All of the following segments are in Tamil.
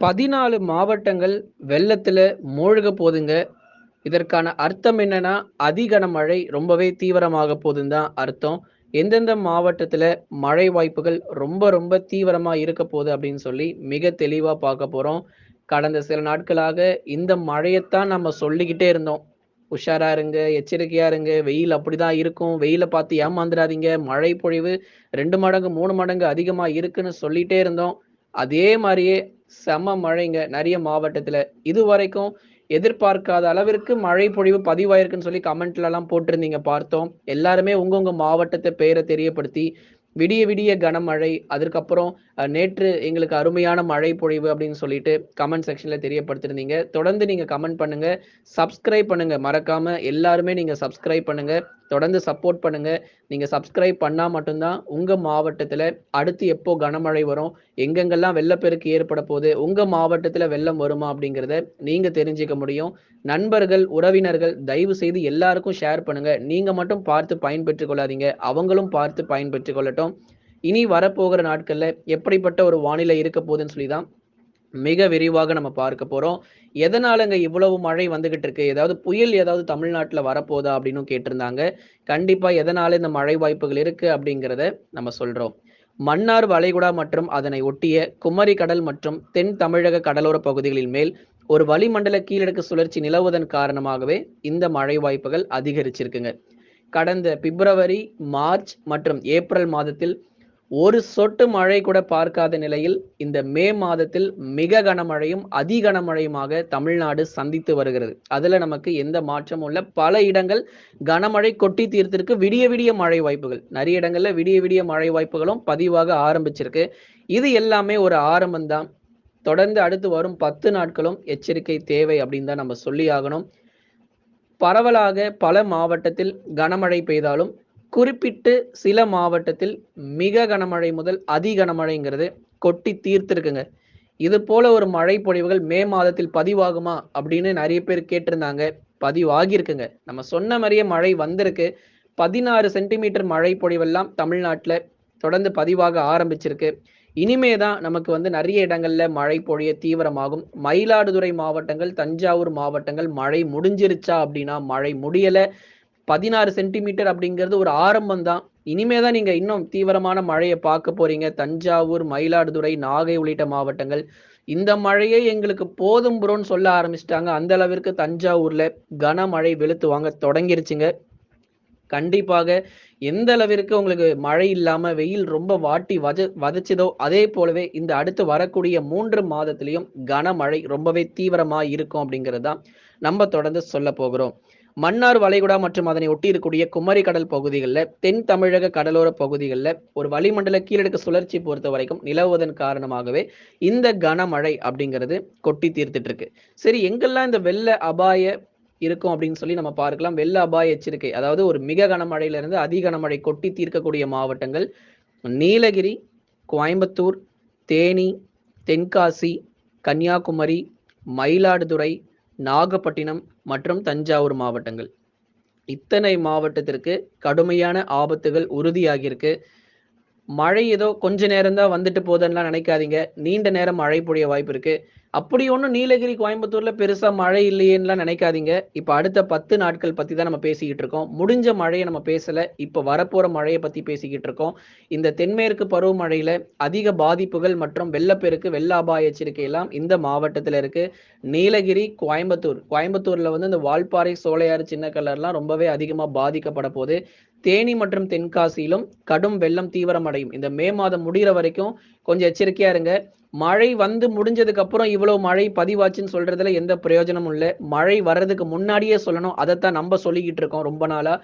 பதினாலு மாவட்டங்கள் வெள்ளத்தில் மூழ்க போதுங்க. இதற்கான அர்த்தம் என்னன்னா, அதிகன மழை ரொம்பவே தீவிரமாக போதுன்னு தான் அர்த்தம். எந்தெந்த மாவட்டத்தில் மழை வாய்ப்புகள் ரொம்ப ரொம்ப தீவிரமாக இருக்க போகுது அப்படின்னு சொல்லி மிக தெளிவாக பார்க்க போகிறோம் கடந்த சில நாட்களாக இந்த மழையைத்தான் நம்ம சொல்லிக்கிட்டே இருந்தோம். உஷாரா இருங்க, எச்சரிக்கையா இருங்க, வெயில் அப்படிதான் இருக்கும். வெயிலை பார்த்து ஏமாந்துடாதீங்க மழை பொழிவு ரெண்டு மடங்கு, மூணு மடங்கு அதிகமா இருக்குன்னு சொல்லிட்டே இருந்தோம். அதே மாதிரியே செம மழைங்க நெறைய மாவட்டத்துல. இதுவரைக்கும் எதிர்பார்க்காத அளவிற்கு மழை பொழிவு பதிவாயிருக்குன்னு சொல்லி கமெண்ட்லலாம் போட்டிருந்தீங்க பார்த்தோம். எல்லாருமே உங்கவுங்க மாவட்டத்தை பெயரை தெரியப்படுத்தி, விடிய விடிய கனமழை, அதுக்கப்புறம் நேற்று எங்களுக்கு அருமையான மழை பொழிவு அப்படின்னு சொல்லிட்டு கமெண்ட் செக்ஷன்ல தெரியப்படுத்திருந்தீங்க தொடர்ந்து நீங்க கமெண்ட் பண்ணுங்க. சப்ஸ்கிரைப் பண்ணுங்க. மறக்காம எல்லாருமே நீங்க சப்ஸ்கிரைப் பண்ணுங்க. தொடர்ந்து சப்போர்ட் பண்ணுங்க. நீங்க சப்ஸ்கிரைப் பண்ணா மட்டும்தான் உங்க மாவட்டத்துல அடுத்து எப்போ கனமழை வரும்? எங்கெங்கெல்லாம் வெள்ளப்பெருக்கு ஏற்பட போகுது உங்க மாவட்டத்துல வெள்ளம் வருமா? அப்படிங்கிறத நீங்க தெரிஞ்சுக்க முடியும். நண்பர்கள், உறவினர்கள் தயவு செய்து எல்லாருக்கும் ஷேர் பண்ணுங்க. நீங்க மட்டும் பார்த்து பயன்பெற்றுக் கொள்ளாதீங்க. அவங்களும் பார்த்து பயன்பெற்றுக் கொள்ளட்டும். இனி வரப்போகிற நாட்கள்ல எப்படிப்பட்ட ஒரு வானிலை இருக்க போகுதுன்னு சொல்லி தான் மிக விரிவாக நம்ம பார்க்க போகிறோம் எதனாலங்க இவ்வளவு மழை வந்துகிட்டு இருக்கு? ஏதாவது புயல் ஏதாவது தமிழ்நாட்டில் வரப்போதா? அப்படின்னும் கேட்டிருந்தாங்க. கண்டிப்பாக எதனால இந்த மழை வாய்ப்புகள் இருக்கு அப்படிங்கிறத நம்ம சொல்கிறோம் மன்னார் வளைகுடா மற்றும் அதனை ஒட்டிய குமரி கடல் மற்றும் தென் தமிழக கடலோர பகுதிகளின் மேல் ஒரு வளிமண்டல கீழடுக்கு சுழற்சி நிலவுவதன் காரணமாகவே இந்த மழை வாய்ப்புகள் அதிகரிச்சிருக்குங்க. கடந்த பிப்ரவரி, மார்ச் மற்றும் ஏப்ரல் மாதத்தில் ஒரு சொட்டு மழை கூட பார்க்காத நிலையில் இந்த மே மாதத்தில் மிக கனமழையும், அதி கனமழையுமாக தமிழ்நாடு சந்தித்து வருகிறது. அதுல நமக்கு எந்த மாற்றமும் இல்லை பல இடங்கள் கனமழை கொட்டி தீர்த்திருக்கு. விடிய விடிய மழை வாய்ப்புகள். நிறைய இடங்கள்ல விடிய விடிய மழை வாய்ப்புகளும் பதிவாக ஆரம்பிச்சிருக்கு. இது எல்லாமே ஒரு ஆரம்பம்தான் தொடர்ந்து அடுத்து வரும் 10 நாட்களும் எச்சரிக்கை தேவை அப்படின்னு தான் நம்ம சொல்லி ஆகணும். பரவலாக பல மாவட்டத்தில் கனமழை பெய்தாலும், குறிப்பிட்டு சில மாவட்டத்தில் மிக கனமழை முதல் அதி கனமழைங்கிறது கொட்டி தீர்த்திருக்குங்க. இது போல ஒரு மழை பொழிவுகள் மே மாதத்தில் பதிவாகுமா? அப்படின்னு நிறைய பேர் கேட்டிருந்தாங்க. பதிவாகியிருக்குங்க. நம்ம சொன்ன மாதிரியே மழை வந்திருக்கு. 16 சென்டிமீட்டர் மழை பொழிவெல்லாம் தமிழ்நாட்டில் தொடர்ந்து பதிவாக ஆரம்பிச்சிருக்கு. இனிமே தான் நமக்கு வந்து நிறைய இடங்கள்ல மழை பொழிய தீவிரமாகும். மயிலாடுதுறை மாவட்டங்கள், தஞ்சாவூர் மாவட்டங்கள் மழை முடிஞ்சிருச்சா? அப்படின்னா மழை முடியலை 16 சென்டிமீட்டர் அப்படிங்கிறது ஒரு ஆரம்பம் தான். இனிமே தான் நீங்க இன்னும் தீவிரமான மழையை பார்க்க போறீங்க. தஞ்சாவூர், மயிலாடுதுறை, நாகை உள்ளிட்ட மாவட்டங்கள். இந்த மழையே எங்களுக்கு போதும் புறோன்னு சொல்ல ஆரம்பிச்சிட்டாங்க அந்த அளவிற்கு தஞ்சாவூர்ல கனமழை வெளுத்து வாங்க தொடங்கிருச்சுங்க. கண்டிப்பாக எந்த அளவிற்கு உங்களுக்கு மழை இல்லாம வெயில் ரொம்ப வாட்டி வத வதச்சதோ, அதே போலவே இந்த அடுத்து வரக்கூடிய மூன்று மாதத்திலையும் கனமழை ரொம்பவே தீவிரமா இருக்கும் அப்படிங்கிறது தான் நம்ம தொடர்ந்து சொல்ல போகிறோம். மன்னார் வளைகுடா மற்றும் அதனை ஒட்டி இருக்கக்கூடிய குமரி கடல் பகுதிகளில் தென் தமிழக கடலோர பகுதிகளில் ஒரு வளிமண்டல கீழடுக்கு சுழற்சி பொறுத்தவரைக்கும் நிலவுவதன் காரணமாகவே இந்த கனமழை அப்படிங்கிறது கொட்டி தீர்த்துட்டு இருக்கு. சரி எங்கெல்லாம் இந்த வெள்ள அபாய இருக்கும் அப்படின்னு சொல்லி நம்ம பார்க்கலாம். வெள்ள அபாய எச்சரிக்கை அதாவது ஒரு மிக கனமழையிலிருந்து அதி கனமழை கொட்டி தீர்க்கக்கூடிய மாவட்டங்கள் நீலகிரி, கோயம்புத்தூர், தேனி, தென்காசி, கன்னியாகுமரி, மயிலாடுதுறை, நாகப்பட்டினம் மற்றும் தஞ்சாவூர் மாவட்டங்கள். இத்தனை மாவட்டத்திற்கு கடுமையான ஆபத்துகள் உறுதியாகியிருக்கு. மழை ஏதோ கொஞ்ச நேரம் தான் வந்துட்டு போதுன்னுலாம் நினைக்காதீங்க. நீண்ட நேரம் மழை பொழிய வாய்ப்பு இருக்கு. அப்படி ஒன்றும் நீலகிரி, கோயம்புத்தூர்ல பெருசா மழை இல்லையேன்னுலாம் நினைக்காதீங்க. இப்ப அடுத்த 10 நாட்கள் பத்தி தான் நம்ம பேசிக்கிட்டு இருக்கோம். முடிஞ்ச மழையை நம்ம பேசல. இப்ப வரப்போற மழையை பத்தி பேசிக்கிட்டு இருக்கோம். இந்த தென்மேற்கு பருவமழையில அதிக பாதிப்புகள் மற்றும் வெள்ளப்பெருக்கு, வெள்ள அபாய எச்சரிக்கை எல்லாம் இந்த மாவட்டத்துல இருக்கு. நீலகிரி, கோயம்புத்தூர். கோயம்புத்தூர்ல வந்து இந்த வால்பாறை, சோலையாறு, கலர்லாம் ரொம்பவே அதிகமா பாதிக்கப்பட போகுது தேனி மற்றும் தென்காசியிலும் கடும் வெள்ளம் தீவிரமடையும். இந்த மே மாதம் முடிகிற வரைக்கும் கொஞ்சம் எச்சரிக்கையா இருங்க. மழை வந்து முடிஞ்சதுக்கு அப்புறம் இவ்வளவு மழை பதிவாச்சுன்னு சொல்றதுல எந்த பிரயோஜனமும் இல்ல. மழை வர்றதுக்கு முன்னாடியே சொல்லணும். அதைத்தான் நம்ம சொல்லிக்கிட்டு இருக்கோம் ரொம்ப நாளா.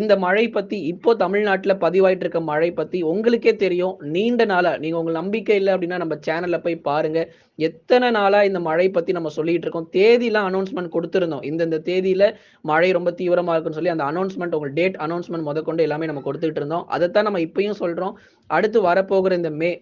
இந்த மழை பத்தி இப்போ தமிழ்நாட்டில் பதிவாயிட்டு இருக்க மழை பத்தி உங்களுக்கே தெரியும். நீண்ட நாளா நீங்க உங்களுக்கு நம்பிக்கை இல்லை அப்படின்னா நம்ம சேனல்ல போய் பாருங்க. எத்தனை நாளா இந்த மழை பத்தி நம்ம சொல்லிட்டு இருக்கோம். தேதியெல்லாம் அனௌன்ஸ்மெண்ட் கொடுத்துருந்தோம் இந்தந்த தேதியில மழை ரொம்ப தீவிரமா இருக்குன்னு சொல்லி அந்த அனௌன்ஸ்மெண்ட் உங்க டேட் அனௌன்ஸ்மெண்ட் முதற்கொண்டு எல்லாமே நம்ம கொடுத்துட்டு இருந்தோம். அதைத்தான் நம்ம இப்பயும் சொல்றோம். அடுத்து வரப்போகிற இந்த மே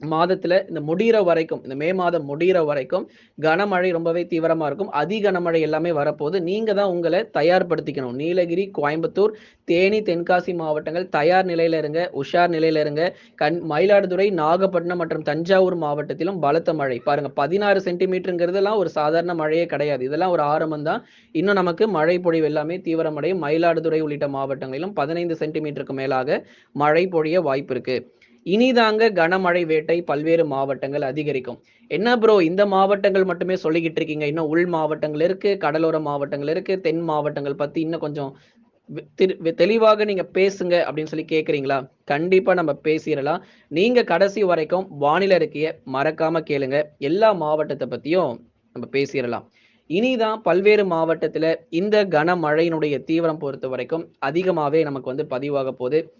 மாதத்துல இந்த முடியிற வரைக்கும் இந்த மே மாதம் முடியிற வரைக்கும் கனமழை ரொம்பவே தீவிரமா இருக்கும். அதி கனமழை எல்லாமே வரப்போகுது நீங்க தான் உங்களை தயார்படுத்திக்கணும். நீலகிரி கோயம்புத்தூர் தேனி தென்காசி மாவட்டங்கள் தயார் நிலையில இருங்க உஷார் நிலையில இருங்க. கண் மயிலாடுதுறை நாகப்பட்டினம் மற்றும் தஞ்சாவூர் மாவட்டத்திலும் பலத்த மழை. பாருங்க பதினாறு சென்டிமீட்டருங்கிறதுலாம் ஒரு சாதாரண மழையே கிடையாது. இதெல்லாம் ஒரு ஆரம்பம் தான். இன்னும் நமக்கு மழை பொழிவு எல்லாமே தீவிரமடையும். மயிலாடுதுறை உள்ளிட்ட மாவட்டங்களிலும் பதினைந்து சென்டிமீட்டருக்கு மேலாக மழை பொழிய வாய்ப்பு இருக்கு. இனிதாங்க கனமழை வேட்டை பல்வேறு மாவட்டங்கள் அதிகரிக்கும். என்ன ப்ரோ இந்த மாவட்டங்கள் மட்டுமே சொல்லிக்கிட்டு இருக்கீங்க இன்னும் உள் மாவட்டங்கள் இருக்கு கடலோர மாவட்டங்கள் இருக்கு தென் மாவட்டங்கள் பத்தி இன்னும் கொஞ்சம் திரு- வி- தெளிவாக நீங்க பேசுங்க அப்படின்னு சொல்லி கேக்குறீங்களா? கண்டிப்பா நம்ம பேசிடலாம். நீங்க கடைசி வரைக்கும் வானிலை அறிக்கையை மறக்காம கேளுங்க. எல்லா மாவட்டத்தை பத்தியும் நம்ம பேசிடலாம். இனிதான் பல்வேறு மாவட்டத்துல இந்த கனமழையினுடைய தீவிரம் பொறுத்த வரைக்கும் அதிகமாவே நமக்கு வந்து பதிவாக போகுது.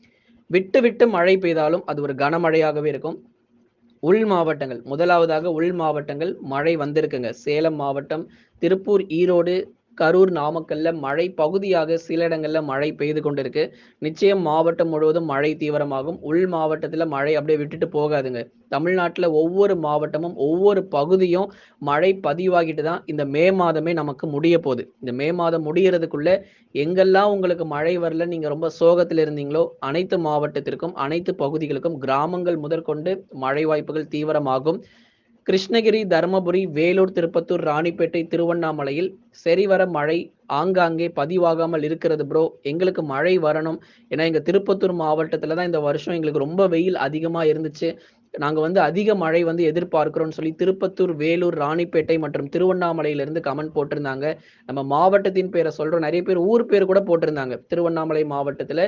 விட்டு விட்டு மழை பெய்தாலும் அது ஒரு கனமழையாகவே இருக்கும். உள் மாவட்டங்கள் முதலாவதாக உள் மாவட்டங்கள் மழை வந்திருக்குங்க. சேலம் மாவட்டம் திருப்பூர் ஈரோடு கரூர் நாமக்கல்ல மழை பகுதியாக சில இடங்கள்ல மழை பெய்து கொண்டிருக்கு. நிச்சயம் மாவட்டம் முழுவதும் மழை தீவிரமாகும். உள் மாவட்டத்துல மழை அப்படியே விட்டுட்டு போகாதுங்க. தமிழ்நாட்டுல ஒவ்வொரு மாவட்டமும் ஒவ்வொரு பகுதியும் மழை பதிவாகிட்டு தான் இந்த மே மாதமே நமக்கு முடிய போகுது. இந்த மே மாதம் முடியறதுக்குள்ள எங்கெல்லாம் உங்களுக்கு மழை வரல நீங்க ரொம்ப சோகத்தில் இருந்தீங்களோ அனைத்து மாவட்டத்திற்கும் அனைத்து பகுதிகளுக்கும் கிராமங்கள் முதற்கொண்டு மழை வாய்ப்புகள் தீவிரமாகும். கிருஷ்ணகிரி தருமபுரி வேலூர் திருப்பத்தூர் ராணிப்பேட்டை திருவண்ணாமலையில் சரிவர மழை ஆங்காங்கே பதிவாகாமல் இருக்கிறது ப்ரோ எங்களுக்கு மழை வரணும். ஏன்னா எங்க திருப்பத்தூர் மாவட்டத்தில் தான் இந்த வருஷம் எங்களுக்கு ரொம்ப வெயில் அதிகமா இருந்துச்சு. நாங்க வந்து அதிக மழை வந்து எதிர்பார்க்கிறோம்னு சொல்லி திருப்பத்தூர் வேலூர் ராணிப்பேட்டை மற்றும் திருவண்ணாமலையிலிருந்து கமெண்ட் போட்டிருந்தாங்க. நம்ம மாவட்டத்தின் பேரை சொல்றோம். நிறைய பேர் ஊர் பேர் கூட போட்டிருந்தாங்க. திருவண்ணாமலை மாவட்டத்துல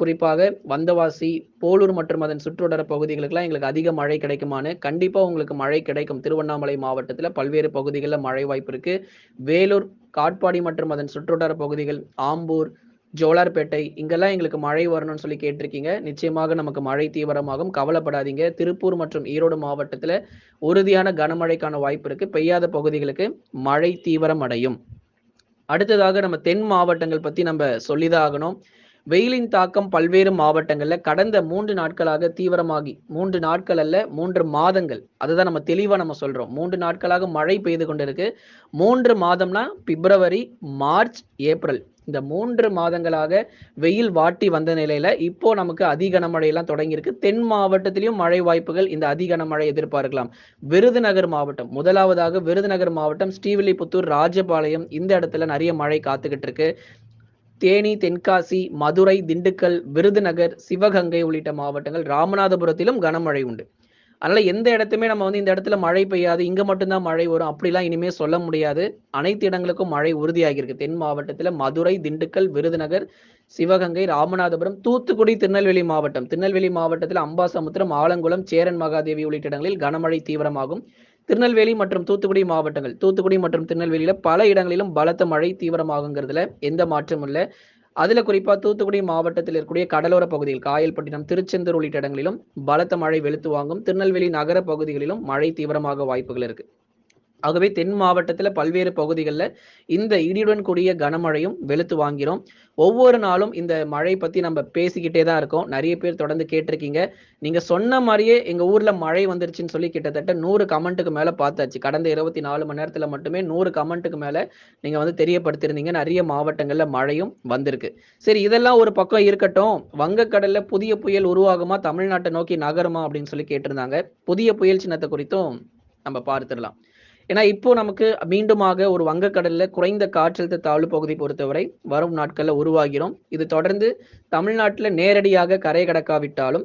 குறிப்பாக வந்தவாசி போலூர் மற்றும் அதன் சுற்றுவட்டார பகுதிகளுக்கெல்லாம் எங்களுக்கு அதிக மழை கிடைக்குமான்னு கண்டிப்பாக உங்களுக்கு மழை கிடைக்கும். திருவண்ணாமலை மாவட்டத்தில் பல்வேறு பகுதிகளில் மழை வாய்ப்பு இருக்குது வேலூர் காட்பாடி மற்றும் அதன் சுற்றுவட்டார பகுதிகள் ஆம்பூர் ஜோலார்பேட்டை இங்கெல்லாம் எங்களுக்கு மழை வரணும்னு சொல்லி கேட்டிருக்கீங்க. நிச்சயமாக நமக்கு மழை தீவிரமாகும். கவலைப்படாதீங்க. திருப்பூர் மற்றும் ஈரோடு மாவட்டத்தில் உறுதியான கனமழைக்கான வாய்ப்பு இருக்கு. பெய்யாத பகுதிகளுக்கு மழை தீவிரம் அடையும். அடுத்ததாக நம்ம தென் மாவட்டங்கள் பத்தி நம்ம சொல்லிதான் ஆகணும். வெயிலின் தாக்கம் பல்வேறு மாவட்டங்கள்ல கடந்த மூன்று நாட்களாக தீவிரமாகி மூன்று நாட்கள் அல்ல மூன்று மாதங்கள். அதுதான் நம்ம தெளிவா நம்ம சொல்றோம். மூன்று நாட்களாக மழை பெய்து கொண்டிருக்கு. மூன்று மாதம்னா பிப்ரவரி மார்ச் ஏப்ரல். இந்த மூன்று மாதங்களாக வெயில் வாட்டி வந்த நிலையில இப்போ நமக்கு அதிகனமழை எல்லாம் தொடங்கியிருக்கு. தென் மாவட்டத்திலையும் மழை வாய்ப்புகள் இந்த அதிகனமழை எதிர்பார்க்கலாம். விருதுநகர் மாவட்டம் முதலாவதாக விருதுநகர் மாவட்டம் ஸ்ரீவில்லிபுத்தூர் ராஜபாளையம் இந்த இடத்துல நிறைய மழை காத்துக்கிட்டு இருக்கு தேனி தென்காசி மதுரை திண்டுக்கல் விருதுநகர் சிவகங்கை உள்ளிட்ட மாவட்டங்கள் ராமநாதபுரத்திலும் கனமழை உண்டு. அதனால எந்த இடத்துமே நம்ம வந்து இந்த இடத்துல மழை பெய்யாது இங்க மட்டும்தான் மழை வரும் அப்படிலாம் இனிமே சொல்ல முடியாது. அனைத்து இடங்களுக்கும் மழை உறுதியாகியிருக்கு. தென் மாவட்டத்துல மதுரை திண்டுக்கல் விருதுநகர் சிவகங்கை ராமநாதபுரம் தூத்துக்குடி திருநெல்வேலி மாவட்டம். திருநெல்வேலி மாவட்டத்தில் அம்பாசமுத்திரம் ஆலங்குளம் சேரன் மகாதேவி உள்ளிட்ட இடங்களில் கனமழை தீவிரமாகும். திருநெல்வேலி மற்றும் தூத்துக்குடி மாவட்டங்கள். தூத்துக்குடி மற்றும் திருநெல்வேலியில பல இடங்களிலும் பலத்த மழை தீவிரமாகுங்கிறதுல எந்த மாற்றமும் இல்லை. அதுல குறிப்பா தூத்துக்குடி மாவட்டத்தில் இருக்கக்கூடிய கடலோர பகுதியில் காயல்பட்டினம் திருச்செந்தூர் உள்ளிட்ட இடங்களிலும் பலத்த மழை வெளுத்து வாங்கும். திருநெல்வேலி நகர பகுதிகளிலும் மழை தீவிரமாக வாய்ப்புகள் இருக்கு. ஆகவே தென் மாவட்டத்தில் பல்வேறு பகுதிகளில் இந்த இடியுடன் கூடிய கனமழையும் வெளுத்து வாங்கிறோம். ஒவ்வொரு நாளும் இந்த மழை பற்றி நம்ம பேசிக்கிட்டே தான் இருக்கோம். நிறைய பேர் தொடர்ந்து கேட்டிருக்கீங்க. நீங்கள் சொன்ன மாதிரியே எங்கள் ஊரில் மழை வந்துருச்சுன்னு சொல்லி கிட்டத்தட்ட நூறு கமெண்ட்டுக்கு மேலே பார்த்தாச்சு. கடந்த இருபத்தி நாலு மணி நேரத்தில் மட்டுமே நூறு கமெண்ட்டுக்கு மேலே நீங்கள் வந்து தெரியப்படுத்திருந்தீங்க. நிறைய மாவட்டங்களில் மழையும் வந்திருக்கு. சரி இதெல்லாம் ஒரு பக்கம் இருக்கட்டும். வங்கக்கடலில் புதிய புயல் உருவாகுமா? தமிழ்நாட்டை நோக்கி நகருமா? அப்படின்னு சொல்லி கேட்டிருந்தாங்க. புதிய புயல் சின்னத்தை குறித்தும் நம்ம பார்த்துடலாம். ஏன்னா இப்போ நமக்கு மீண்டுமாக ஒரு வங்கக்கடல்ல குறைந்த காற்றழுத்த தாழ்வு பகுதி பொறுத்தவரை வரும் நாட்கள்ல உருவாகிறோம். இது தொடர்ந்து தமிழ்நாட்டில் நேரடியாக கரை கடக்காவிட்டாலும்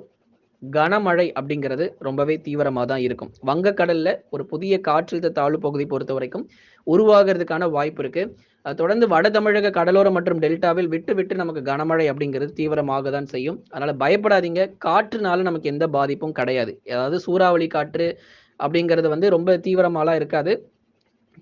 கனமழை அப்படிங்கிறது ரொம்பவே தீவிரமாக தான் இருக்கும். வங்கக்கடல்ல ஒரு புதிய காற்றழுத்த தாழ்வு பகுதி பொறுத்த வரைக்கும் உருவாகிறதுக்கான வாய்ப்பு இருக்கு. அது தொடர்ந்து வட தமிழக கடலோரம் மற்றும் டெல்டாவில் விட்டு விட்டு நமக்கு கனமழை அப்படிங்கிறது தீவிரமாக தான் செய்யும். அதனால பயப்படாதீங்க. காற்றுனால நமக்கு எந்த பாதிப்பும் கிடையாது. அதாவது சூறாவளி காற்று அப்படிங்கிறது வந்து ரொம்ப தீவிரமாலாம் இருக்காது.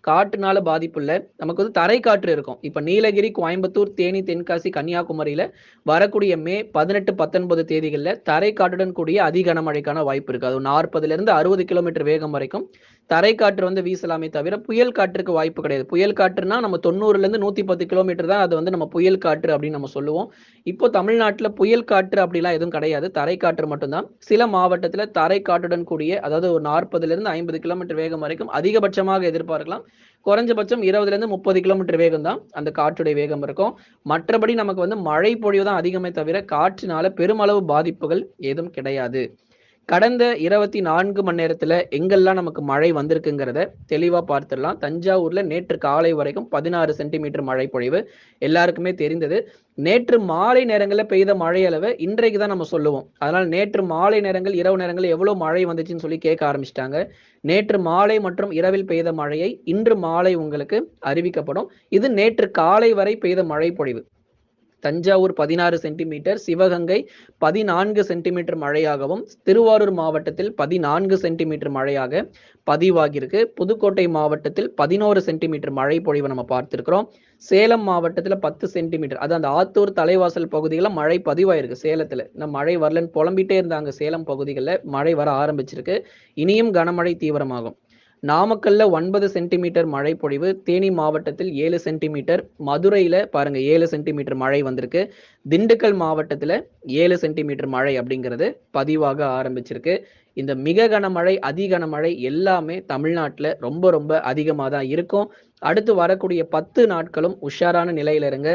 காட்டுனால பாதிப்பு நமக்கு வந்து தரை காற்று இருக்கும். இப்போ நீலகிரி, கோயம்புத்தூர், தேனி, தென்காசி, கன்னியாகுமரியில வரக்கூடிய மே பதினெட்டு பத்தொன்பது தேதிகளில் தரை காற்றுடன் கூடிய அதி கனமழைக்கான வாய்ப்பு இருக்கு. அது 40லிருந்து 60 கிலோமீட்டர் வேகம் வரைக்கும் தரை காற்று வந்து வீசலாமே தவிர, புயல் காற்றுக்கு வாய்ப்பு கிடையாது. புயல் காற்றுனா நம்ம 90லிருந்து 110 கிலோமீட்டர் தான் அது வந்து நம்ம புயல் காற்று அப்படின்னு நம்ம சொல்லுவோம். இப்போ தமிழ்நாட்டில் புயல் காற்று அப்படிலாம் எதுவும் கிடையாது. தரை காற்று மட்டும்தான் சில மாவட்டத்தில் தரை காற்றுடன் கூடிய அதாவது ஒரு 40லிருந்து 50 கிலோமீட்டர் வேகம் வரைக்கும் அதிகபட்சமாக எதிர்பார்க்கலாம். குறைஞ்சபட்சம் 20லிருந்து 30 கிலோமீட்டர் வேகம் தான் அந்த காற்றுடைய வேகம் இருக்கும். மற்றபடி நமக்கு வந்து மழை பொழிவு தான் அதிகமே தவிர, காற்றினால பெருமளவு பாதிப்புகள் ஏதும் கிடையாது. கடந்த 24 மணி நேரத்துல எங்கெல்லாம் நமக்கு மழை வந்திருக்குங்கிறத தெளிவா பார்த்துடலாம். தஞ்சாவூர்ல நேற்று காலை வரைக்கும் 16 சென்டிமீட்டர் மழை பொழிவு. எல்லாருக்குமே தெரிந்தது. நேற்று மாலை நேரங்களில் பெய்த மழை அளவு இன்றைக்கு தான் நம்ம சொல்லுவோம். அதனால நேற்று மாலை நேரங்கள், இரவு நேரங்கள் எவ்வளோ மழை வந்துச்சுன்னு சொல்லி கேட்க ஆரம்பிச்சிட்டாங்க நேற்று மாலை மற்றும் இரவில் பெய்த மழையை இன்று மாலை உங்களுக்கு அறிவிக்கப்படும். இது நேற்று காலை வரை பெய்த மழை பொழிவு. தஞ்சாவூர் 16 சென்டிமீட்டர், சிவகங்கை 14 சென்டிமீட்டர் மழையாகவும், திருவாரூர் மாவட்டத்தில் 14 சென்டிமீட்டர் மழையாக பதிவாகியிருக்கு. புதுக்கோட்டை மாவட்டத்தில் 11 சென்டிமீட்டர் மழை பொழிவை நம்ம பார்த்திருக்கிறோம். சேலம் மாவட்டத்தில் பத்து சென்டிமீட்டர். அது அந்த ஆத்தூர், தலைவாசல் பகுதியில் மழை பதிவாயிருக்கு சேலத்தில் இந்த மழை வரலன்னு புலம்பிட்டே இருந்தாங்க சேலம் பகுதிகளில் மழை வர ஆரம்பிச்சிருக்கு. இனியும் கனமழை தீவிரமாகும். நாமக்கல்ல ஒன்பது சென்டிமீட்டர் மழை பொழிவு. தேனி மாவட்டத்தில் ஏழு சென்டிமீட்டர். மதுரையில பாருங்க ஏழு சென்டிமீட்டர் மழை வந்திருக்கு. திண்டுக்கல் மாவட்டத்துல ஏழு சென்டிமீட்டர் மழை அப்படிங்கிறது பதிவாக ஆரம்பிச்சிருக்கு. இந்த மிக கனமழை, அதி கனமழை எல்லாமே தமிழ்நாட்டில் ரொம்ப ரொம்ப அதிகமாக தான் இருக்கும். அடுத்து வரக்கூடிய 10 நாட்களும் உஷாரான நிலையில இருங்க.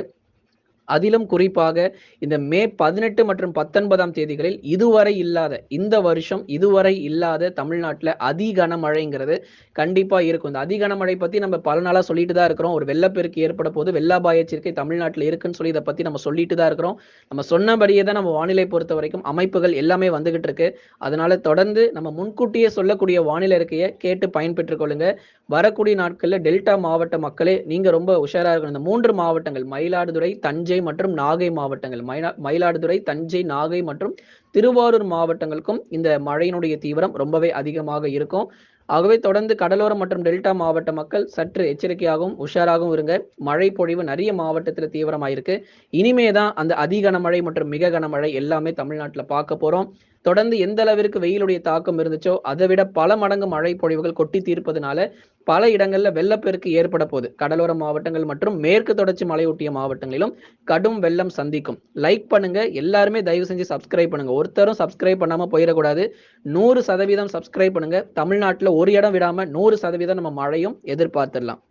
அதிலும் குறிப்பாக இந்த மே 18 மற்றும் 19ஆம் தேதிகளில் இதுவரை இல்லாத இந்த வருஷம் இதுவரை இல்லாத தமிழ்நாட்டில் அதி கனமழைங்கிறது கண்டிப்பாக இருக்கும். இந்த அதி கனமழை பற்றி நம்ம பல நாளாக சொல்லிட்டு தான் இருக்கிறோம். ஒரு வெள்ளப்பெருக்கு ஏற்பட போது, வெள்ளாபாய எச்சரிக்கை தமிழ்நாட்டில் இருக்குன்னு சொல்லி இதை பற்றி நம்ம சொல்லிட்டு தான் இருக்கிறோம். நம்ம சொன்னபடியே தான் நம்ம வானிலை பொறுத்த வரைக்கும் அமைப்புகள் எல்லாமே வந்துகிட்டு இருக்கு. அதனால தொடர்ந்து நம்ம முன்கூட்டியே சொல்லக்கூடிய வானிலை இருக்கையை கேட்டு பயன்பெற்றுக் கொள்ளுங்க. வரக்கூடிய நாட்களில் டெல்டா மாவட்ட மக்களே நீங்க ரொம்ப உஷாரா இருக்கணும். இந்த மூன்று மாவட்டங்கள் மயிலாடுதுறை, தஞ்சை மற்றும் நாகை மாவட்டங்கள். மயிலா மயிலாடுதுறை, தஞ்சை, நாகை மற்றும் திருவாரூர் மாவட்டங்களுக்கும் இந்த மழையினுடைய தீவிரம் ரொம்பவே அதிகமாக இருக்கும். ஆகவே தொடர்ந்து கடலோரம் மற்றும் டெல்டா மாவட்ட மக்கள் சற்று எச்சரிக்கையாகவும், உஷாராகவும் இருங்க. மழை பொழிவு நிறைய மாவட்டத்தில் தீவிரமாயிருக்கு. இனிமே தான் அந்த அதி கனமழை மற்றும் மிக கனமழை எல்லாமே தமிழ்நாட்டில் பார்க்க போறோம். தொடர்ந்து எந்த அளவிற்கு வெயிலுடைய தாக்கம் இருந்துச்சோ, அதை விட பல மடங்கு மழை பொழிவுகள் கொட்டி தீர்ப்பதனால, பல இடங்கள்ல வெள்ளப்பெருக்கு ஏற்பட போகுது கடலோர மாவட்டங்கள் மற்றும் மேற்கு தொடர்ச்சி மலையொட்டிய மாவட்டங்களிலும் கடும் வெள்ளம் சந்திக்கும். லைக் பண்ணுங்க. எல்லாருமே தயவு செஞ்சு சப்ஸ்கிரைப் பண்ணுங்க. ஒருத்தரும் சப்ஸ்கிரைப் பண்ணாம போயிடக்கூடாது நூறு சதவீதம் சப்ஸ்கிரைப் பண்ணுங்க. தமிழ்நாட்டில் ஒரு இடம் விடாம 100% நம்ம மழையும் எதிர்பார்த்துடலாம்